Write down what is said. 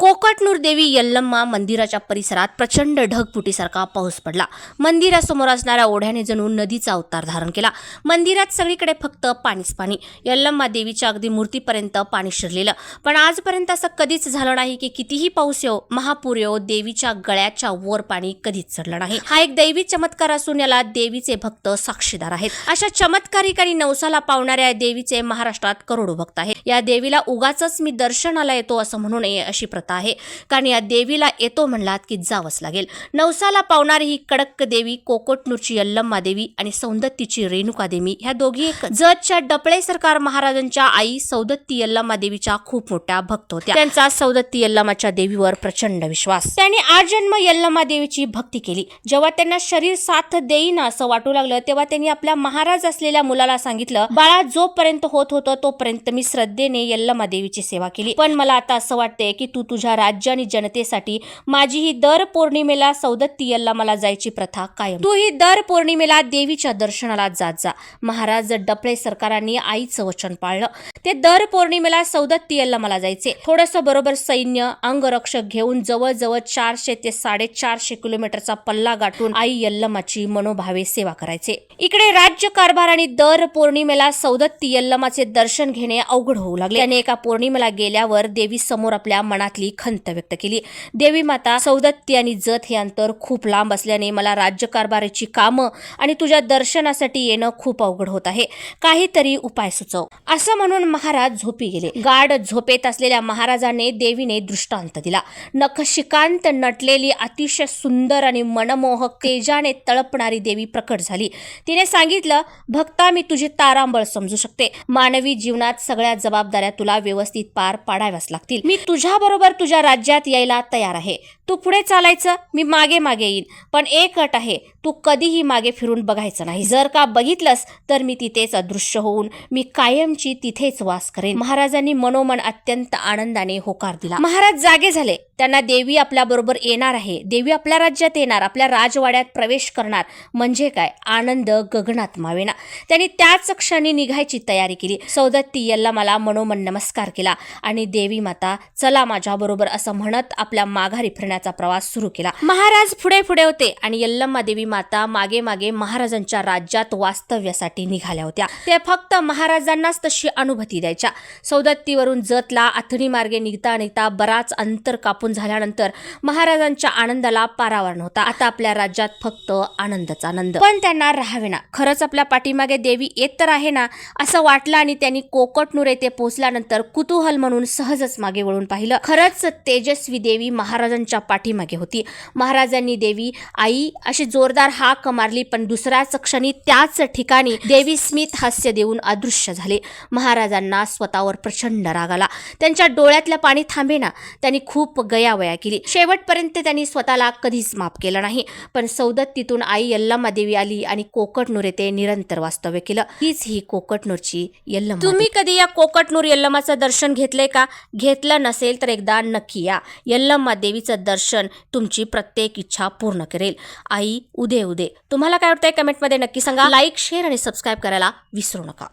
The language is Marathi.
कोकटनूर देवी यल्लम्मा मंदिराच्या परिसरात प्रचंड ढगफुटीसारखा पाऊस पडला. मंदिरासमोर असणाऱ्या ओढ्याने जणू नदीचा अवतार धारण केला. मंदिरात सगळीकडे फक्त पाणीच पाणी. यल्लम्मा देवीच्या अगदी मूर्तीपर्यंत पाणी शिरलेलं. पण आजपर्यंत असं कधीच झालं नाही की कितीही पाऊस येऊ महापूर येऊ देवीच्या गळ्याच्या वर पाणी कधीच चढलं नाही. हा एक दैवी चमत्कार असून याला देवीचे भक्त साक्षीदार आहेत. अशा चमत्कारिक आणि नवसाला पावणाऱ्या देवीचे महाराष्ट्रात करोडो भक्त आहेत. या देवीला उगाच मी दर्शनाला येतो असं म्हणू नये अशी प्रथा आहे. कारण या देवीला येतो म्हणलात की जावंच लागेल. नवसाला पावणारी ही कडक देवी कोकोटनूरची यल्लम्मा देवी आणि सौंदत्तीची रेणुका देवी ह्या दोघी एक जतच्या डपळे सरकार महाराजांच्या आई सौदत्ती यल्लम्मा देवीच्या खूप मोठ्या भक्त होत्या. त्यांचा सौदत्ती यल्लमाच्या देवीवर प्रचंड विश्वास. त्यांनी आजन्म यल्लम्मा देवीची भक्ती केली. जेव्हा त्यांना शरीर साथ देईना असं वाटू लागलं तेव्हा त्यांनी आपल्या महाराज असलेल्या मुलाला सांगितलं बाळा जोपर्यंत होत होतं तोपर्यंत मी श्रद्धेने यल्लम्मा देवीची सेवा केली. पण मला आता असं वाटतंय की तू तुझ्या राज्य आणि जनतेसाठी माझी ही दर पौर्णिमेला सौदत्तीयला मला जायची प्रथा कायम. तू ही दर पौर्णिमेला देवीच्या दर्शनाला जात जा. महाराज डपळे सरकारांनी आईचं वचन पाळलं. ते दर पौर्णिमेला सौदत्तीयला मला जायचे. थोडस बरोबर सैन्य अंगरक्षक घेऊन जवळजवळ चारशे ते साडेचारशे किलोमीटरचा पल्ला गाठून आई यल्लमाची मनोभावे सेवा करायचे. इकडे राज्य कारभार आणि दर पौर्णिमेला सौदत्ती यल्लमाचे दर्शन घेणे अवघड होऊ लागले. त्याने एका पौर्णिमेला गेल्यावर देवी समोर आपल्या मनातली खंत व्यक्त केली. देवी माता सौदत्ती आणि जत हे अंतर खूप लांब असल्याने मला राज्यकारभाराची कामं आणि तुझ्या दर्शनासाठी येणं खूप अवघड होत आहे. काहीतरी उपाय सुचव. असं म्हणून महाराज झोपी गेले. गाढ झोपेत असलेल्या महाराजाने देवीने दृष्टांत दिला. नखशिकांत नटलेली अतिशय सुंदर आणि मनमोहक तेजाने तळपणारी देवी प्रकट झाली. तिने सांगितलं भक्ता मी तुझी तारांबळ समजू शकते. मानवी जीवनात सगळ्या जबाबदाऱ्या तुला व्यवस्थित पार पाडाव्याच लागतील. मी तुझ्या बरोबर तुझ्या राज्यात यायला तयार आहे. तू पुढे चालायचं मी मागे मागे येईन. पण एक अट आहे तू कधीही मागे फिरून बघायचं नाही. जर का बघितलंस तर मी तिथेच अदृश्य होऊन मी कायमची तिथेच वास करेन. महाराजांनी मनोमन अत्यंत आनंदाने होकार दिला. महाराज जागे झाले. त्यांना देवी आपल्या बरोबर येणार आहे. देवी आपल्या राज्यात येणार आपल्या राजवाड्यात प्रवेश करणार. म्हणजे काय? आनंद गगनात मावेना. त्यांनी त्याच क्षणी निघायची तयारी केली. सौदत्ती यल्ला मला मनोमन नमस्कार केला. आणि देवी माता चला माझ्याबरोबर बरोबर असं म्हणत आपल्या माघारी फिरण्याचा प्रवास सुरू केला. महाराज पुढे पुढे होते आणि यल्लम्मा देवी माता मागे मागे महाराजांच्या राज्यात वास्तव्यासाठी निघाल्या होत्या. ते फक्त महाराजांनाच तशी अनुभूती द्यायच्या. सौदत्तीवरून जतला अथणी मार्गे निघता निघता बराच अंतर कापून झाल्यानंतर महाराजांच्या आनंदाला पारावर नव्हता आता आपल्या राज्यात फक्त आनंदच आनंद. पण त्यांना राहावेना खरंच आपल्या पाठीमागे देवी येत तर आहे ना असं वाटलं आणि त्यांनी कोकटनूर येथे पोहोचल्यानंतर कुतूहल म्हणून सहजच मागे वळून पाहिलं. खरंच तेजस्वी देवी महाराजांच्या पाठीमागे होती. महाराजांनी देवी आई अशी जोरदार हाक मारली पण दुसऱ्याच क्षणी त्याच ठिकाणी देवी स्मित हास्य देऊन अदृश्य झाले. महाराजांना स्वतःवर प्रचंड राग आला. त्यांच्या डोळ्यातलं पाणी थांबेना. त्यांनी खूप गयावया केली. शेवटपर्यंत त्यांनी स्वतःला कधीच माफ केलं नाही. पण सौदत्तीतून आई यल्लम्मा देवी आली आणि कोकटनूर येथे निरंतर वास्तव्य केलं. हीच ही कोकटनूरची यल्लम्मा तुम्ही कधी या कोकटनूर यल्लम्माचं दर्शन घेतलंय का? घेतलं नसेल तर एकदा नक्की या. यल्लम्मा देवीचं दर्शन तुमची प्रत्येक इच्छा पूर्ण करेल. आई उदे उदे. तुम्हाला काय वाटतंय? कमेंटमध्ये नक्की सांगा. लाईक शेअर आणि सबस्क्राईब करायला विसरू नका.